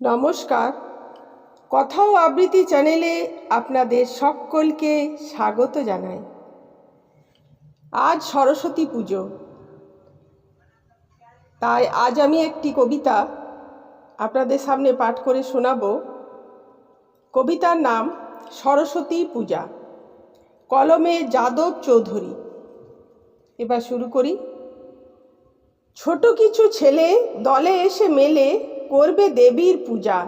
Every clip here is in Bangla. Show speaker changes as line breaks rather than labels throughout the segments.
নমস্কার। কথা ও আবৃত্তি চ্যানেলে আপনাদের সকলকে স্বাগত জানাই। আজ সরস্বতী পুজো। তাই আজ আমি একটি কবিতা আপনাদের সামনে পাঠ করে শোনাব। কবিতার নাম সরস্বতী পূজা। কলমে যাদব চৌধুরী। এবার শুরু করি। ছোট কিছু ছেলে দলে এসে মেলে করবে দেবীর পূজা।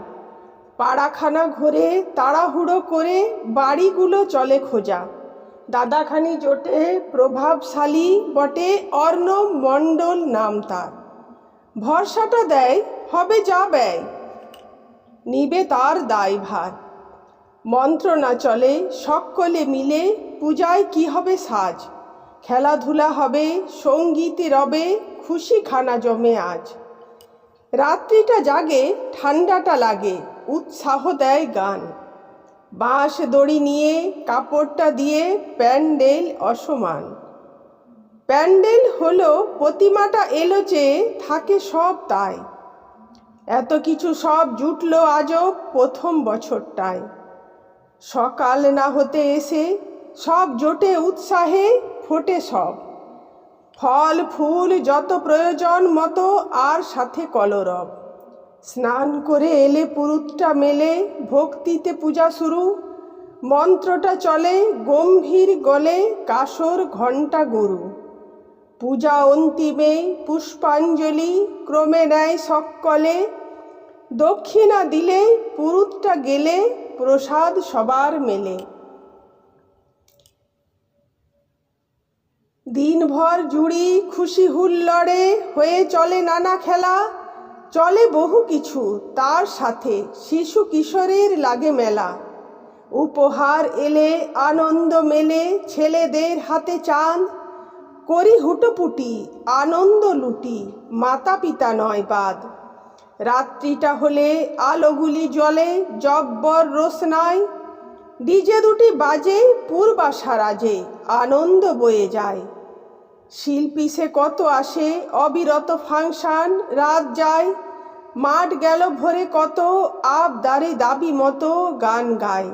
পাড়াখানা ঘোরে তাড়াহুড়ো করে বাড়িগুলো চলে খোঁজা। দাদাখানি জোটে প্রভাবশালী বটে অর্ণব মণ্ডল নাম তার। ভরসাটা দেয়, হবে যা ব্যয়, নিবে তার দায়ভার। মন্ত্রণা চলে, সকলে মিলে পূজায় কি হবে সাজ? খেলাধুলা হবে, সঙ্গীতে রবে খুশি খানা জমে আজ। রাত্রিটা জাগে, ঠান্ডাটা লাগে, উৎসাহ দেয় গান। বাঁশ দড়ি নিয়ে, কাপড়টা দিয়ে প্যান্ডেল অসমান। প্যান্ডেল হলো প্রতিমাটা এলো চেয়ে থাকে সব তাই। এত কিছু সব জুটলো আজও প্রথম বছরটায়। সকাল না হতে এসে সব জোটে উৎসাহে, ফোটে সব। ফল, ফুল যত প্রয়োজন মতো, আর সাথে কলরব। স্নান করে এলে পুরুতটা মেলে, ভক্তিতে পূজা শুরু। মন্ত্রটা চলে, গম্ভীর গলে কাসর ঘণ্টা গরু। পূজা অন্তিমে পুষ্পাঞ্জলি, ক্রমে নেয় সকলে। দক্ষিণা দিলে পুরুতটা গেলে, প্রসাদ সবার মেলে। দিনভর জুড়ি খুশি হুল্লড়ে হয়ে চলে নানা খেলা। চলে বহু কিছু, তার সাথে শিশু কিশোরের লাগে মেলা। উপহার এলে, আনন্দ মেলে, ছেলেদের হাতে চান। করি হুটোপুটি, আনন্দ লুটি মাতা পিতা নয় বাদ। রাত্রিটা হলে আলোগুলি জলে জব্বর রোশনায় ডিজে দুটি বাজে পূর্বাশা রাজে, আনন্দ বয়ে যায়। শিল্পী সে কত আসে? অবিরত ফাংশন, রাত যায়, মাঠ গেল ভরে কত আবদারে দাবি মতো গান গায়।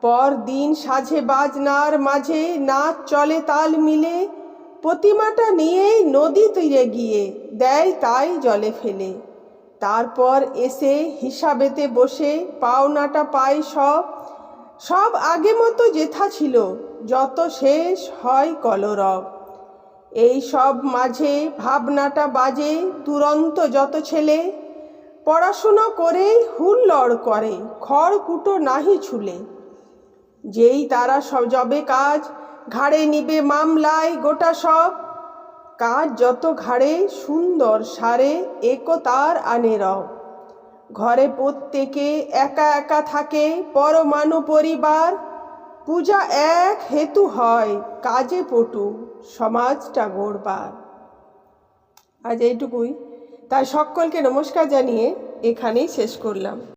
পর দিন সাঝে বাজনার মাঝে নাচ চলে তাল মিলে, প্রতিমাটা নিয়ে নদী তীরে গিয়ে দেয় তাই জলে ফেলে। তারপর এসে হিসাবেতে বসে পাওনাটা পায় সব সব আগে মতো যেথা ছিল, যত শেষ হয় কলরব। এই সব মাঝে ভাবনাটা বাজে দুরন্ত যত ছেলে। পড়াশুনো করে হুল্লড় করে, খড়কুটো নাহি ছুলে। যেই তারা সব জবে কাজ, ঘাড়ে নিবে মামলায় গোটা সব। কাজ যত ঘাড়ে সুন্দর সারে একতার আনে রব। ঘরে প্রত্যেকে একা একা থাকে, পরমাণু পরিবার। পূজা এক হেতু হয়, কাজে পটু, সমাজটা গড়বার আজ এইটুকুই। তাই সকলকে নমস্কার জানিয়ে এখানেই শেষ করলাম।